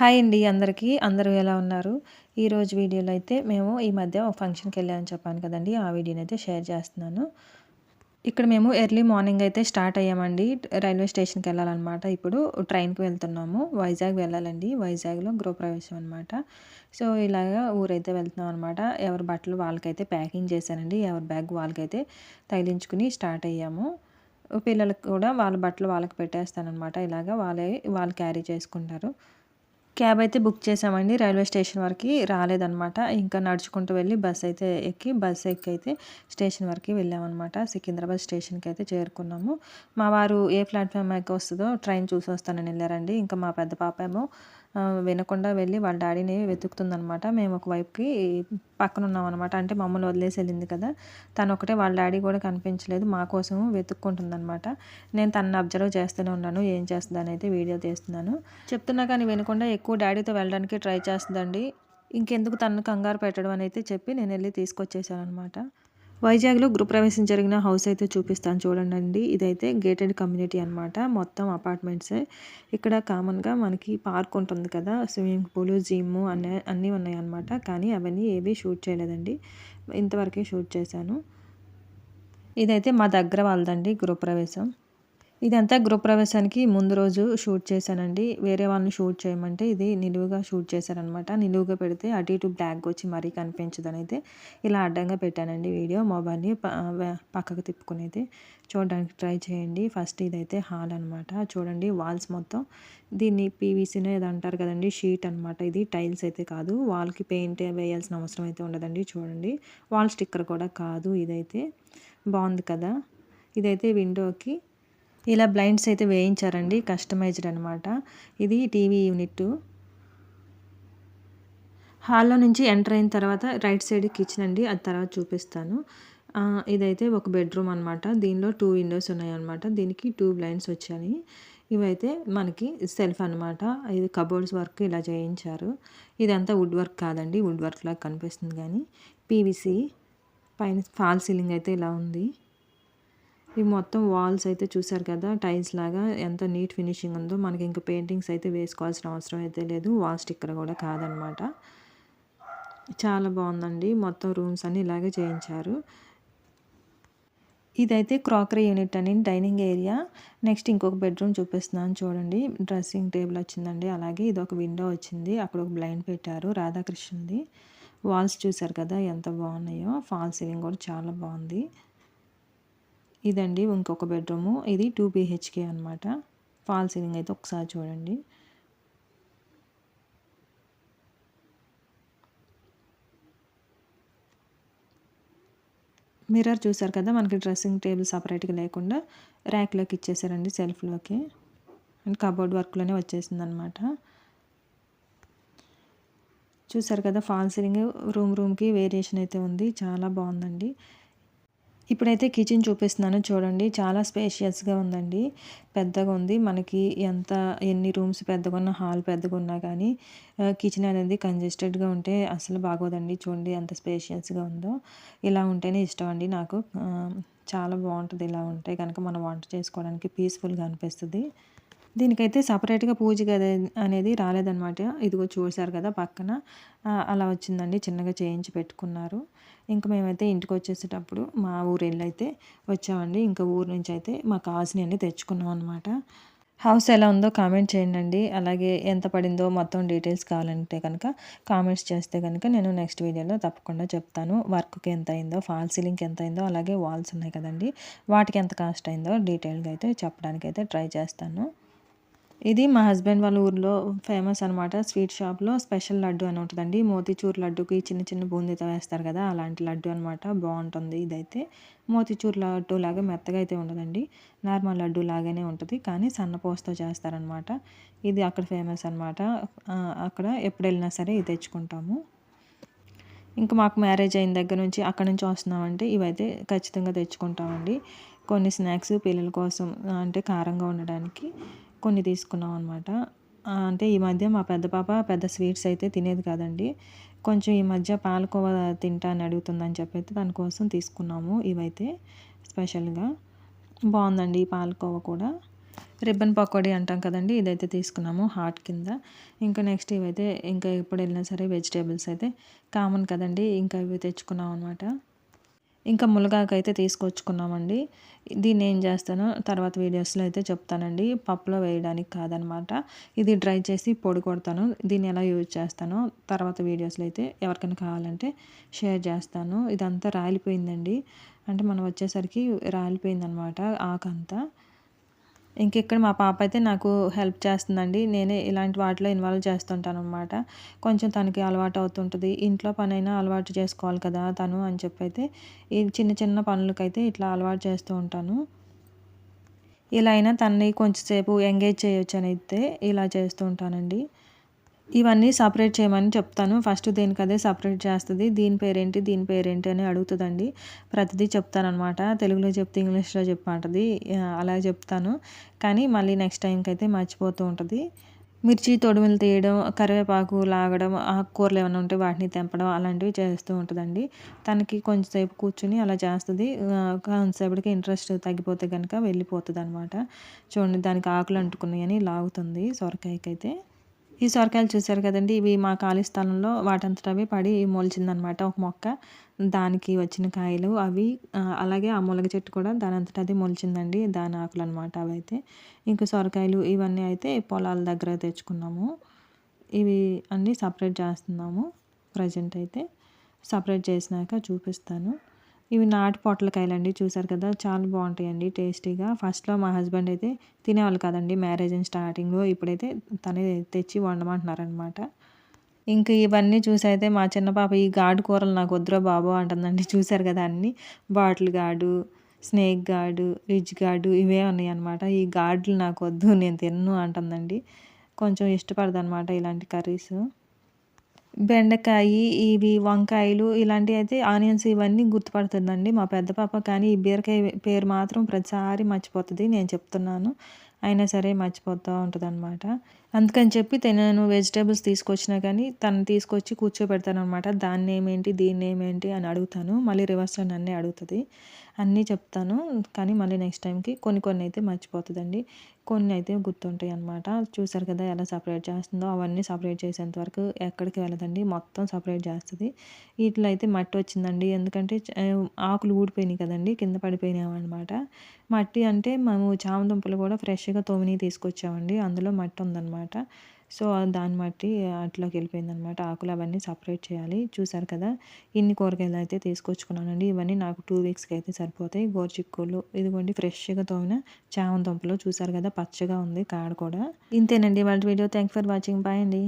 Hi అండి అందరికీ. అందరూ ఎలా ఉన్నారు? ఈరోజు వీడియోలో అయితే మేము ఈ మధ్య ఒక ఫంక్షన్కి వెళ్ళామని చెప్పాను కదండి. ఆ వీడియోని అయితే షేర్ చేస్తున్నాను. ఇక్కడ మేము ఎర్లీ మార్నింగ్ అయితే స్టార్ట్ అయ్యామండి. రైల్వే స్టేషన్కి వెళ్ళాలన్నమాట. ఇప్పుడు ట్రైన్కి వెళ్తున్నాము. వైజాగ్ వెళ్ళాలండి. వైజాగ్లో గృహప్రవేశం అనమాట సో ఇలాగా ఊరైతే వెళ్తున్నాం అనమాట ఎవరి బట్టలు వాళ్ళకైతే ప్యాకింగ్ చేశానండి. ఎవరి బ్యాగ్ వాళ్ళకైతే తగిలించుకుని స్టార్ట్ అయ్యాము. పిల్లలకు కూడా వాళ్ళ బట్టలు వాళ్ళకి పెట్టేస్తానమాట ఇలాగా వాళ్ళే వాళ్ళు క్యారీ చేసుకుంటారు. క్యాబ్ అయితే బుక్ చేసామండి. రైల్వే స్టేషన్ వరకు రాలేదనమాట ఇంకా నడుచుకుంటూ వెళ్ళి బస్ అయితే ఎక్కి బస్ ఎక్కి అయితే స్టేషన్ వరకు వెళ్ళామన్నమాట. సికింద్రాబాద్ స్టేషన్కి అయితే చేరుకున్నాము. మా వారు ఏ ప్లాట్ఫామ్ అయితే వస్తుందో ట్రైన్ చూసి వస్తానని వెళ్ళారండి. ఇంకా మా పెద్ద పాప ఏమో వినకుండా వెళ్ళి వాళ్ళ డాడీని వెతుకుతుందనమాట మేము ఒకవైపుకి పక్కన ఉన్నాం అనమాట అంటే మమ్మల్ని వదిలేసి వెళ్ళింది కదా. తను ఒకటే వాళ్ళ డాడీ కూడా కనిపించలేదు. మా కోసం వెతుక్కుంటుందనమాట నేను తనని అబ్జర్వ్ చేస్తూనే ఉన్నాను. ఏం చేస్తుందని అయితే వీడియో తీస్తున్నాను. చెప్తున్నా కానీ వినకుండా ఎక్కువ డాడీతో వెళ్ళడానికి ట్రై చేస్తుందండి. ఇంకెందుకు తనను కంగారు పెట్టడం అని అయితే చెప్పి నేను వెళ్ళి తీసుకొచ్చేసాను అనమాట వైజాగ్లో గృహప్రవేశం జరిగిన హౌస్ అయితే చూపిస్తాను చూడండి అండి ఇదైతే గేటెడ్ కమ్యూనిటీ అనమాట మొత్తం అపార్ట్మెంట్సే. ఇక్కడ కామన్గా మనకి పార్క్ ఉంటుంది కదా స్విమ్మింగ్ పూల్ జిమ్ అన్నీ అన్నీ ఉన్నాయన్నమాట. కానీ అవన్నీ ఏవి షూట్ చేయలేదండి. ఇంతవరకే షూట్ చేశాను. ఇదైతే మా దగ్గర వాళ్ళదండి గృహప్రవేశం. ఇదంతా గృహప్రవేశానికి ముందు రోజు షూట్ చేశానండి. వేరే వాళ్ళని షూట్ చేయమంటే ఇది నిలువుగా షూట్ చేశారనమాట. నిలువుగా పెడితే అటు ఇటు బ్లాక్ వచ్చి మరీ కనిపించదని అయితే ఇలా అడ్డంగా పెట్టానండి వీడియో. మొబైల్ని పక్కకు తిప్పుకునేది చూడడానికి ట్రై చేయండి. ఫస్ట్ ఇదైతే హాల్ అనమాట. చూడండి వాల్స్ మొత్తం. దీన్ని పీవీసీనే ఏదో అంటారు కదండి షీట్ అనమాట. ఇది టైల్స్ అయితే కాదు. వాల్కి పెయింట్ వేయాల్సిన అవసరం అయితే ఉండదండి చూడండి. వాల్ స్టిక్కర్ కూడా కాదు ఇదైతే. బాగుంది కదా. ఇదైతే విండోకి ఇలా బ్లైండ్స్ అయితే వేయించారండి కస్టమైజ్డ్ అనమాట ఇది టీవీ యూనిట్ హాల్లో నుంచి ఎంటర్ అయిన తర్వాత రైట్ సైడ్ కిచెన్ అండి అది తర్వాత చూపిస్తాను. ఇదైతే ఒక బెడ్రూమ్ అనమాట దీనిలో టూ విండోస్ ఉన్నాయన్నమాట. దీనికి టూ బ్లైండ్స్ వచ్చాయి. ఇవైతే మనకి సెల్ఫ్ అనమాట ఇది కబోర్డ్స్ వర్క్ ఇలా చేయించారు. ఇదంతా వుడ్ వర్క్ కాదండి వుడ్ వర్క్ లాగా కనిపిస్తుంది కానీ. పీవీసీ పైన ఫాల్ సీలింగ్ అయితే ఇలా ఉంది. ఈ మొత్తం వాల్స్ అయితే చూసారు కదా టైల్స్ లాగా ఎంత నీట్ ఫినిషింగ్ ఉందో. మనకి ఇంకా పెయింటింగ్స్ అయితే వేసుకోవాల్సిన అవసరం అయితే లేదు. వాల్ స్టిక్కర్ కూడా కాదనమాట. చాలా బాగుందండి. మొత్తం రూమ్స్ అన్నీ ఇలాగే చేయించారు. ఇదైతే క్రాకరీ యూనిట్ అని డైనింగ్ ఏరియా నెక్స్ట్ ఇంకొక బెడ్రూమ్ చూపిస్తున్నాను చూడండి. డ్రెస్సింగ్ టేబుల్ వచ్చిందండి. అలాగే ఇది ఒక విండో వచ్చింది. అక్కడ ఒక బ్లైండ్ పెట్టారు. రాధాకృష్ణది వాల్స్ చూసారు కదా ఎంత బాగున్నాయో. ఫాల్ సీలింగ్ కూడా చాలా బాగుంది. ఇదండి ఇంకొక బెడ్రూము. ఇది టూ బీహెచ్కే అనమాట ఫాల్ సీలింగ్ అయితే ఒకసారి చూడండి. మిర్రర్ చూసారు కదా మనకి డ్రెస్సింగ్ టేబుల్ సపరేట్గా లేకుండా ర్యాక్లోకి ఇచ్చేసారండి సెల్ఫ్లోకి. అండ్ కబోర్డ్ వర్క్లోనే వచ్చేసింది అనమాట చూసారు కదా ఫాల్ సీలింగ్ రూమ్ రూమ్కి వేరియేషన్ అయితే ఉంది. చాలా బాగుందండి. ఇప్పుడైతే కిచెన్ చూపిస్తున్నాను చూడండి. చాలా స్పేషియస్గా ఉందండి. పెద్దగా ఉంది. మనకి ఎంత ఎన్ని రూమ్స్ పెద్దగా ఉన్న హాల్ పెద్దగా ఉన్నా కానీ కిచెన్ అనేది కంజెస్టెడ్గా ఉంటే అసలు బాగోదండి. చూడండి ఎంత స్పేషియస్గా ఉందో. ఇలా ఉంటేనే ఇష్టం అండి నాకు. చాలా బాగుంటుంది ఇలా ఉంటే కనుక మనం వంట చేసుకోవడానికి పీస్ఫుల్గా అనిపిస్తుంది. దీనికైతే సపరేట్గా పూజ గది అనేది రాలేదనమాట ఇదిగో చూసారు కదా పక్కన. అలా వచ్చిందండి. చిన్నగా చేయించి పెట్టుకున్నారు. ఇంకా మేమైతే ఇంటికి వచ్చేసేటప్పుడు మా ఊరు వెళ్ళి అయితే వచ్చామండి. ఇంకా ఊరు నుంచి అయితే మా కావాల్సినవి అన్నీ తెచ్చుకున్నాం అనమాట హౌస్ ఎలా ఉందో కామెంట్ చేయండి అలాగే ఎంత పడిందో మొత్తం డీటెయిల్స్ కావాలంటే కనుక కామెంట్స్ చేస్తే కనుక నేను నెక్స్ట్ వీడియోలో తప్పకుండా చెప్తాను. వర్క్కి ఎంత అయిందో ఫాల్ సీలింగ్కి ఎంత అయిందో అలాగే వాల్స్ ఉన్నాయి కదండి. వాటికి ఎంత కాస్ట్ అయిందో డీటెయిల్గా అయితే చెప్పడానికి అయితే ట్రై చేస్తాను. ఇది మా హస్బెండ్ వాళ్ళ ఊర్లో ఫేమస్ అనమాట స్వీట్ షాప్లో స్పెషల్ లడ్డు అని ఉంటుందండి. మోతీచూర్ లడ్డుకి చిన్న చిన్న బూందీతో వేస్తారు కదా అలాంటి లడ్డు అనమాట బాగుంటుంది ఇదైతే. మోతీచూర్ లడ్డు లాగా మెత్తగా అయితే ఉండదండి. నార్మల్ లడ్డు లాగానే ఉంటుంది కానీ సన్నపోస్తో చేస్తారనమాట ఇది అక్కడ ఫేమస్ అనమాట అక్కడ ఎప్పుడు వెళ్ళినా సరే ఇది తెచ్చుకుంటాము. ఇంకా మాకు మ్యారేజ్ అయిన దగ్గర నుంచి అక్కడ నుంచి వస్తున్నామంటే ఇవైతే ఖచ్చితంగా తెచ్చుకుంటామండి. కొన్ని స్నాక్స్ పిల్లల కోసం అంటే కారంగా ఉండడానికి కొన్ని తీసుకున్నాం అనమాట అంటే ఈ మధ్య మా పెద్ద పాప పెద్ద స్వీట్స్ అయితే తినేది కాదండి. కొంచెం ఈ మధ్య పాలకోవా తింటా అని అడుగుతుందని చెప్పైతే దానికోసం తీసుకున్నాము ఇవైతే స్పెషల్గా. బాగుందండి ఈ పాలకోవా కూడా. రిబ్బన్ పకోడీ అంటాం కదండి ఇదైతే తీసుకున్నాము హాట్ కింద. ఇంకా నెక్స్ట్ ఇవైతే ఇంకా ఎప్పుడు వెళ్ళినా సరే వెజిటేబుల్స్ అయితే కామన్ కదండి ఇంకా ఇవి తెచ్చుకున్నాం అనమాట ఇంకా మునగాకు అయితే తీసుకొచ్చుకున్నామండి. దీన్ని ఏం చేస్తానో తర్వాత వీడియోస్లో అయితే చెప్తానండి. పప్పులో వేయడానికి కాదనమాట. ఇది డ్రై చేసి పొడి కొడతాను. దీన్ని ఎలా యూజ్ చేస్తానో తర్వాత వీడియోస్లో అయితే ఎవరికైనా కావాలంటే షేర్ చేస్తాను. ఇదంతా రాలిపోయిందండి. అంటే మనం వచ్చేసరికి రాలిపోయిందనమాట ఆకంతా ఇంకెక్కడ మా పాప అయితే నాకు హెల్ప్ చేస్తుందండి. నేనే ఇలాంటి వాటిలో ఇన్వాల్వ్ చేస్తుంటాను అనమాట కొంచెం తనకి అలవాటు అవుతుంటుంది. ఇంట్లో పనైనా అలవాటు చేసుకోవాలి కదా తను అని చెప్పి అయితే ఈ చిన్న చిన్న పనులకైతే ఇట్లా అలవాటు చేస్తూ ఉంటాను. ఇలా అయినా తనని కొంచెంసేపు ఎంగేజ్ చేయొచ్చు అని అయితే ఇలా చేస్తూ ఉంటానండి. ఇవన్నీ సపరేట్ చేయమని చెప్తాను. ఫస్ట్ దీనికి అదే సపరేట్ చేస్తుంది. దీని పేరేంటి? దీని పేరేంటి అని అడుగుతుందండి. ప్రతిదీ చెప్తానమాట తెలుగులో చెప్తే ఇంగ్లీష్లో చెప్పమంటది. అలా చెప్తాను. కానీ మళ్ళీ నెక్స్ట్ టైంకి అయితే మర్చిపోతూ ఉంటుంది. మిర్చి తొడుములు తీయడం కరివేపాకు లాగడం ఆకుకూరలు ఏమైనా ఉంటే వాటిని తెంపడం అలాంటివి చేస్తూ ఉంటుందండి. తనకి కొంచెంసేపు కూర్చుని అలా చేస్తుంది. కొంతసేపటికి ఇంట్రెస్ట్ తగ్గిపోతే కనుక వెళ్ళిపోతుంది అనమాట చూడండి దానికి ఆకులు అంటుకున్నాయని లాగుతుంది సొరకాయకి అయితే ఈ సొరకాయలు చూసారు కదండి ఇవి మా ఖాళీ స్థలంలో వాటంతట అవి పడి మొలిచిందనమాట ఒక మొక్క. దానికి వచ్చిన కాయలు అవి అలాగే ఆ ములగ చెట్టు కూడా దాని అంతట అది మొలిచిందండి దాని ఆకులు అనమాట అవి అయితే ఇంకా సొరకాయలు ఇవన్నీ అయితే పొలాల దగ్గర తెచ్చుకున్నాము. ఇవి అన్నీ సపరేట్ చేస్తున్నాము ప్రజెంట్ అయితే. సపరేట్ చేసినాక చూపిస్తాను. ఇవి నాటు పొట్లకాయలండి చూసారు కదా? చాలా బాగుంటాయండి టేస్టీగా. ఫస్ట్లో మా హస్బెండ్ అయితే తినేవాళ్ళు కదండి మ్యారేజ్ అయిన స్టార్టింగ్లో. ఇప్పుడైతే తనే తెచ్చి వండమంటున్నారనమాట. ఇంకా ఇవన్నీ చూసి అయితే మా చిన్న పాప ఈ గాడు కూరలు నాకు వద్దురా బాబు అంటుందండి. చూసారు కదా అన్నీ? బాటిల్ గాడు స్నేక్ గాడు రిచ్ గాడు ఇవే ఉన్నాయి అనమాట ఈ గాడ్లు నాకు వద్దు నేను తిన్ను అంటుందండి. కొంచెం ఇష్టపడదనమాట ఇలాంటి కర్రీస్. బెండకాయ ఇవి వంకాయలు ఇలాంటివి అయితే ఆనియన్స్ ఇవన్నీ గుర్తుపడుతుందండి. మా పెద్ద పాప కానీ ఈ బీరకాయ పేరు మాత్రం ప్రతిసారి మర్చిపోతుంది నేను చెప్తున్నాను. అయినా సరే మర్చిపోతూ ఉంటుంది అనమాట అందుకని చెప్పి నేను వెజిటేబుల్స్ తీసుకొచ్చినా కానీ తను తీసుకొచ్చి కూర్చోబెడతాను అనమాట దాన్ని ఏమేంటి దీన్ని ఏమేంటి అని అడుగుతాను. మళ్ళీ రివర్స్లో నన్నే అడుగుతుంది. అన్నీ చెప్తాను. కానీ మళ్ళీ నెక్స్ట్ టైంకి కొన్ని కొన్ని అయితే మర్చిపోతుందండి. కొన్ని అయితే గుర్తుంటాయి అనమాట చూసారు కదా ఎలా సపరేట్ చేస్తుందో? అవన్నీ సపరేట్ చేసేంత వరకు ఎక్కడికి వెళ్ళదండి. మొత్తం సపరేట్ చేస్తుంది. వీటిలో అయితే మట్టి వచ్చిందండి. ఎందుకంటే ఆకులు ఊడిపోయినాయి కదండి. కింద పడిపోయినాయి అనమాట మట్టి అంటే మేము చామదుంపలు కూడా ఫ్రెష్గా తోమిని తీసుకొచ్చామండి. అందులో మట్టి ఉందన్నమాట. సో దాన్ని బట్టి అట్లోకి వెళ్ళిపోయింది అనమాట ఆకులు అవన్నీ సపరేట్ చేయాలి. చూసారు కదా ఇన్ని కూరగాయలు అయితే తీసుకొచ్చుకున్నానండి. ఇవన్నీ నాకు టూ వీక్స్కి అయితే సరిపోతాయి. గోరుచిక్కులు ఇదిగోండి ఫ్రెష్గా తోమిన చామదుంపలు చూసారు కదా పచ్చగా ఉంది కాడ కూడా. ఇంతేనండి వాళ్ళ video. Thank for watching. Bye అండి.